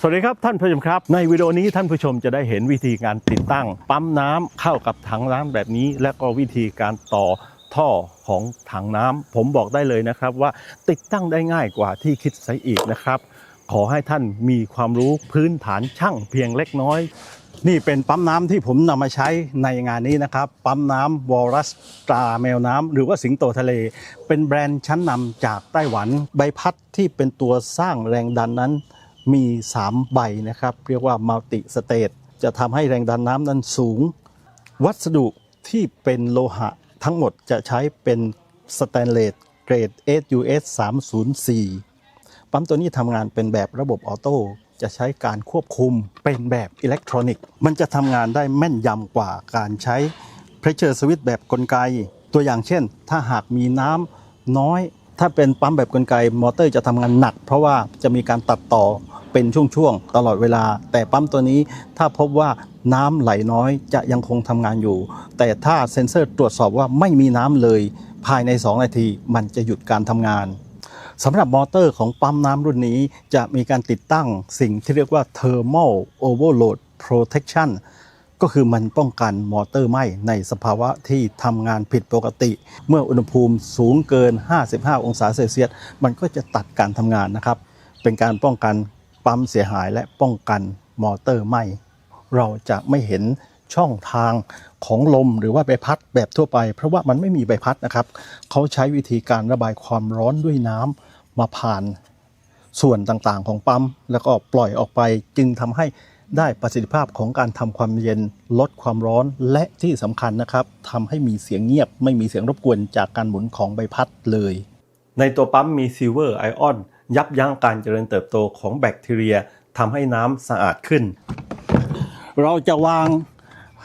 สวัสดีครับท่านผู้ชมครับ ในวิดีโอนี้ท่านผู้ชมจะได้เห็นวิธีการติดตั้ง ปั๊มน้ำเข้ากับถังน้ำแบบนี้ และก็วิธีการต่อท่อของถังน้ำผมบอกได้เลยนะครับว่าติดตั้งได้ง่ายกว่าที่คิดซะอีกนะครับ ขอให้ท่านมีความรู้พื้นฐานช่างเพียงเล็กน้อย นี่เป็นปั๊มน้ำที่ผมนำมาใช้ในงานนี้นะครับ ปั๊มน้ำวอลรัสตราแมวน้ำหรือว่าสิงโตทะเล เป็นแบรนด์ชั้นนำจากไต้หวันใบพัดที่เป็นตัวสร้างแรงดันนั้น มี 3 ใบนะครับ เรียกว่ามัลติสเตตจะทำให้แรงดันน้ำนั้นสูง วัสดุที่เป็นโลหะทั้งหมดจะใช้เป็นสแตนเลสเกรด SUS 304 ปั๊มตัวนี้ทำงานเป็นแบบระบบออโต้จะใช้การควบคุมเป็นแบบอิเล็กทรอนิกส์ มันจะทำงานได้แม่นยำกว่าการใช้ Pressure Switch แบบกลไก ตัวอย่างเช่น ถ้าหากมีน้ำน้อย ถ้าเป็นปั๊มแบบกลไก มอเตอร์จะทำงานหนัก เพราะว่าจะมีการตัดต่อ เป็นช่วงๆตลอดเวลา แต่ปั๊มตัวนี้ถ้าพบว่าน้ำไหลน้อยจะยังคงทำงานอยู่ แต่ถ้าเซ็นเซอร์ตรวจสอบว่าไม่มีน้ำเลย ภายใน 2 นาทีมันจะหยุดการทำงานสำหรับมอเตอร์ของปั๊มน้ำรุ่นนี้จะมีการติดตั้งสิ่งที่เรียกว่า thermal overload protection ก็คือมันป้องกันมอเตอร์ไหม้ในสภาวะที่ทำงานผิดปกติ เมื่ออุณหภูมิสูงเกิน 55 องศาเซลเซียส มันก็จะตัดการทำงานนะครับ เป็นการป้องกัน ปั๊มเสียหายและป้องกันมอเตอร์ไหม้เราจะไม่เห็นช่องทางของลมหรือว่าใบพัดแบบทั่วไป เพราะว่ามันไม่มีใบพัดนะครับ เขาใช้วิธีการระบายความร้อนด้วยน้ำมาผ่านส่วนต่างๆ ของปั๊ม แล้วก็ปล่อยออกไปจึงทำให้ได้ประสิทธิภาพของการทำความเย็นลดความร้อนและที่สำคัญนะครับทำให้มีเสียงเงียบ ไม่มีเสียงรบกวนจากการหมุนของใบพัดเลย ในตัวปั๊มมีซิลเวอร์ไอออน ยับยั้งการเจริญเติบโตของแบคทีเรียทำให้น้ำสะอาดขึ้น เราจะวาง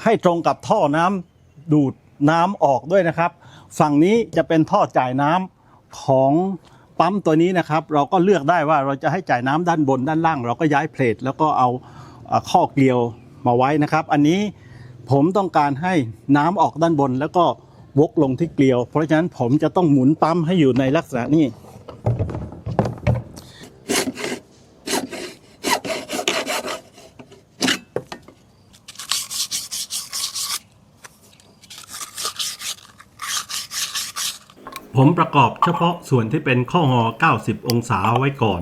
ให้ตรงกับท่อน้ำดูดน้ำออกด้วยนะครับ ฝั่งนี้จะเป็นท่อจ่ายน้ำของปั๊มตัวนี้นะครับ เราก็เลือกได้ว่าเราจะให้จ่ายน้ำด้านบนด้านล่าง เราก็ย้ายเพลทแล้วก็เอาข้อเกลียวมาไว้นะครับ อันนี้ผมต้องการให้น้ำออกด้านบนแล้วก็วกลงที่เกลียว เพราะฉะนั้นผมจะต้องหมุนปั๊มให้อยู่ในลักษณะนี้ ผมประกอบเฉพาะส่วนที่เป็นข้องอ90 องศาไว้ก่อน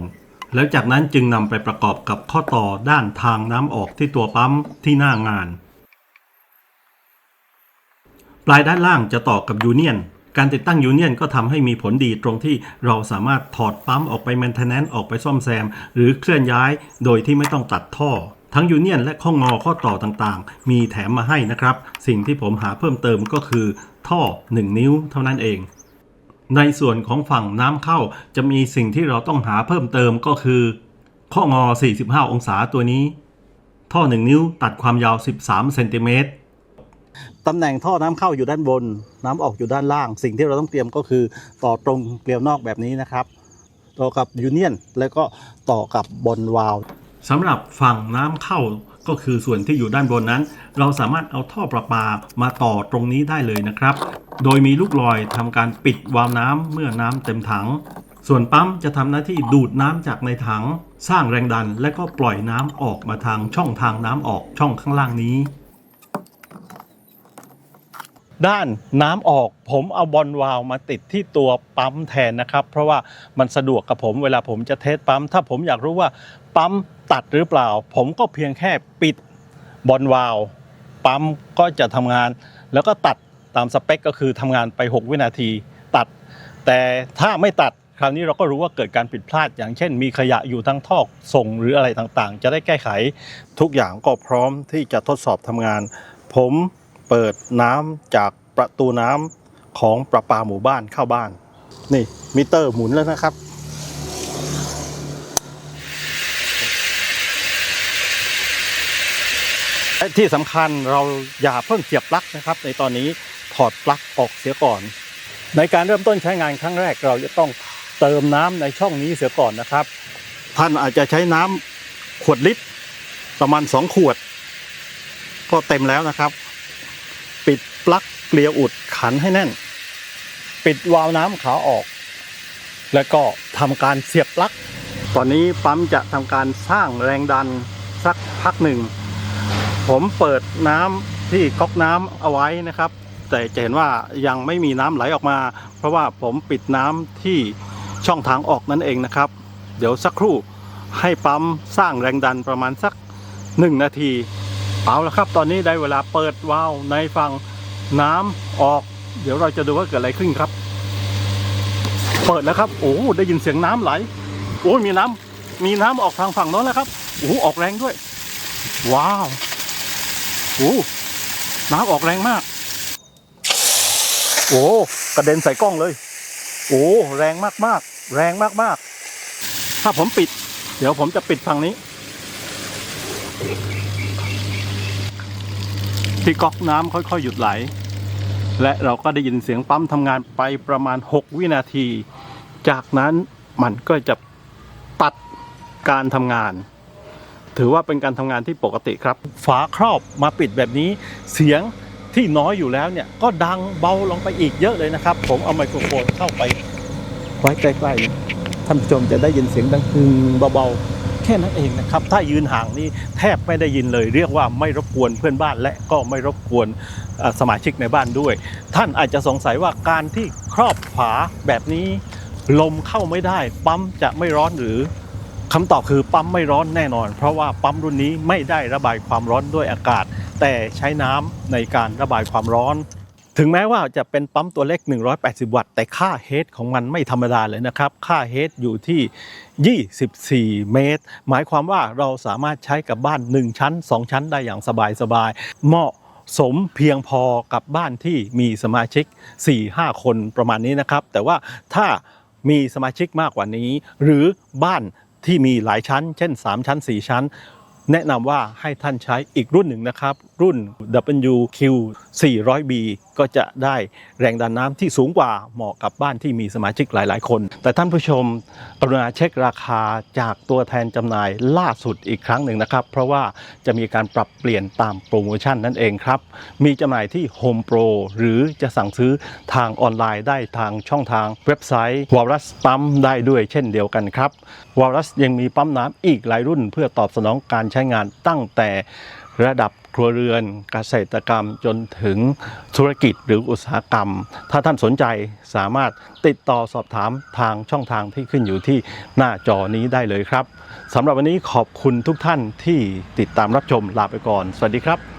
แล้วจากนั้นจึงนำไปประกอบกับข้อต่อด้านทางน้ำออกที่ตัวปั๊มที่หน้างาน ปลายด้านล่างจะต่อกับยูเนียน การติดตั้งยูเนียนก็ทำให้มีผลดีตรงที่เราสามารถถอดปั๊มออกไปแมนเทนแนนออกไปซ่อมแซม หรือเคลื่อนย้ายโดยที่ไม่ต้องตัดท่อทั้งยูเนียนและข้องอข้อต่อต่างๆ มีแถมมาให้นะครับ สิ่งที่ผมหาเพิ่มเติมก็คือท่อ 1 นิ้วเท่านั้นเอง ในส่วนของฝั่งน้ำเข้าจะมีสิ่งที่เราต้องหาเพิ่มเติมก็คือ ข้องอ 45 องศาตัวนี้ ท่อ 1 นิ้วตัดความยาว 13 เซนติเมตรตำแหน่งท่อน้ำเข้าอยู่ด้านบน น้ำออกอยู่ด้านล่าง สิ่งที่เราต้องเตรียมก็คือต่อตรงเกลียวนอกแบบนี้นะครับ ต่อกับยูเนียนแล้วก็ต่อกับบนวาล์ว สำหรับฝั่งน้ำเข้าก็คือส่วนที่อยู่ด้านบนนั้น เราสามารถเอาท่อประปามาต่อตรงนี้ได้เลยนะครับ โดยมีลูกลอยทำการปิดวาล์วน้ำเมื่อน้ำเต็มถัง ส่วนปั๊มจะทำหน้าที่ดูดน้ำจากในถัง สร้างแรงดัน และก็ปล่อยน้ำออกมาทางช่องทางน้ำออกช่องข้างล่างนี้ ด้านน้ำออก ผมเอาบอลวาล์วมาติดที่ตัวปั๊มแทนนะครับ เพราะว่ามันสะดวกกับผมเวลาผมจะเทสปั๊ม ถ้าผมอยากรู้ว่าปั๊มตัดหรือเปล่า ผมก็เพียงแค่ปิดบอลวาล์วปั๊มก็จะทำงาน แล้วก็ตัดตามสเปคก็คือทำงานไป 6 วินาทีตัด แต่ถ้าไม่ตัดคราวนี้เราก็รู้ว่าเกิดการผิดพลาด อย่างเช่น มีขยะอยู่ทั้งท่อส่งหรืออะไรต่างๆ จะได้แก้ไข ทุกอย่างก็พร้อมที่จะทดสอบทำงาน ผม เปิดน้ำจากประตูน้ำของประปาหมู่บ้านเข้าบ้าน นี่มิเตอร์หมุนแล้วนะครับ ที่สำคัญเราอย่าเพิ่งเสียบปลั๊กนะครับ ในตอนนี้ถอดปลั๊กออกเสียก่อน ในการเริ่มต้นใช้งานครั้งแรกเราจะต้องเติมน้ำในช่องนี้เสียก่อนนะครับ ท่านอาจจะใช้น้ำขวดลิตรประมาณ 2 ขวด ก็เต็มแล้วนะครับ ปลั๊กเกลียวอุดขันให้แน่น ปิดวาล์วน้ำขาออก แล้วก็ทำการเสียบปลั๊กตอนนี้ปั๊มจะทำการสร้างแรงดันสักพักหนึ่ง ผมเปิดน้ำที่ก๊อกน้ำเอาไว้นะครับ แต่จะเห็นว่ายังไม่มีน้ำไหลออกมา เพราะว่าผมปิดน้ำที่ช่องทางออกนั่นเองนะครับ เดี๋ยวสักครู่ให้ปั๊มสร้างแรงดันประมาณสักหนึ่งนาที เอาละครับ ตอนนี้ได้เวลาเปิดวาล์วในฝั่ง น้ำออก เดี๋ยวเราจะดูว่าเกิดอะไรขึ้นครับ เปิดแล้วครับ โอ้ได้ยินเสียงน้ำไหล โอ้ยมีน้ำมีน้ำออกทางฝั่งโน้นแล้วครับโอ้ออกแรงด้วย ว้าวโอ้น้ำออกแรงมาก โอ้กระเด็นใส่กล้องเลย โอ้แรงมากๆแรงมากๆถ้าผมปิด เดี๋ยวผมจะปิดฝั่งนี้ที่ก๊อกน้ำค่อยๆหยุดไหล และเราก็ได้ยินเสียงปั๊มทำงานไปประมาณ 6 วินาที จากนั้นมันก็จะตัดการทำงาน ถือว่าเป็นการทำงานที่ปกติครับ ฝาครอบมาปิดแบบนี้ เสียงที่น้อยอยู่แล้วเนี่ย ก็ดังเบาลงไปอีกเยอะเลยนะครับ ผมเอาไมโครโฟนเข้าไป ไว้ใกล้ๆท่านผู้ชมจะได้ยินเสียงดังฮึงเบาๆ ค่นั้นเองนะครับ ถ้ายืนห่างนี่แทบไม่ได้ยินเลย เรียกว่าไม่รบกวนเพื่อนบ้านและก็ไม่รบกวนสมาชิกในบ้านด้วย ท่านอาจจะสงสัยว่าการที่ครอบฝาแบบนี้ ลมเข้าไม่ได้ ปั๊มจะไม่ร้อนหรือคำตอบคือปั๊มไม่ร้อนแน่นอน เพราะว่าปั๊มรุ่นนี้ไม่ได้ระบายความร้อนด้วยอากาศ แต่ใช้น้ำในการระบายความร้อน ถึงแม้ว่าจะเป็นปั๊มตัวเล็ก 180 วัตต์ แต่ค่าเฮดของมันไม่ธรรมดาเลยนะครับ ค่าเฮดอยู่ที่ 24 เมตร หมายความว่าเราสามารถใช้กับบ้าน 1 ชั้น 2 ชั้นได้อย่างสบายๆ เหมาะสมเพียงพอกับบ้านที่มีสมาชิก 4-5 คนประมาณนี้นะครับ แต่ว่าถ้ามีสมาชิกมากกว่านี้ หรือบ้านที่มีหลายชั้น เช่น 3 ชั้น 4 ชั้น แนะนำว่าให้ท่านใช้อีกรุ่นหนึ่งนะครับ รุ่น WQ 400B ก็จะได้แรงดันน้ำที่สูงกว่าเหมาะกับบ้านที่มีสมาชิกหลาย ๆ คน แต่ท่านผู้ชมกรุณาเช็คราคาจากตัวแทนจำหน่ายล่าสุดอีกครั้งหนึ่งนะครับ เพราะว่าจะมีการปรับเปลี่ยนตามโปรโมชั่นนั่นเองครับ มีจำหน่ายที่ Home Pro หรือจะสั่งซื้อทางออนไลน์ได้ทางช่องทางเว็บไซต์ Walrus ปั๊มได้ด้วยเช่นเดียวกันครับ Walrus ยังมีปั๊มน้ำอีกหลายรุ่น เพื่อตอบสนองการใช้งานตั้งแต่ ระดับครัวเรือนเกษตรกรรมจนถึงธุรกิจหรืออุตสาหกรรม ถ้าท่านสนใจสามารถติดต่อสอบถามทางช่องทางที่ขึ้นอยู่ที่หน้าจอนี้ได้เลยครับสำหรับวันนี้ขอบคุณทุกท่านที่ติดตามรับชมลาไปก่อน สวัสดีครับ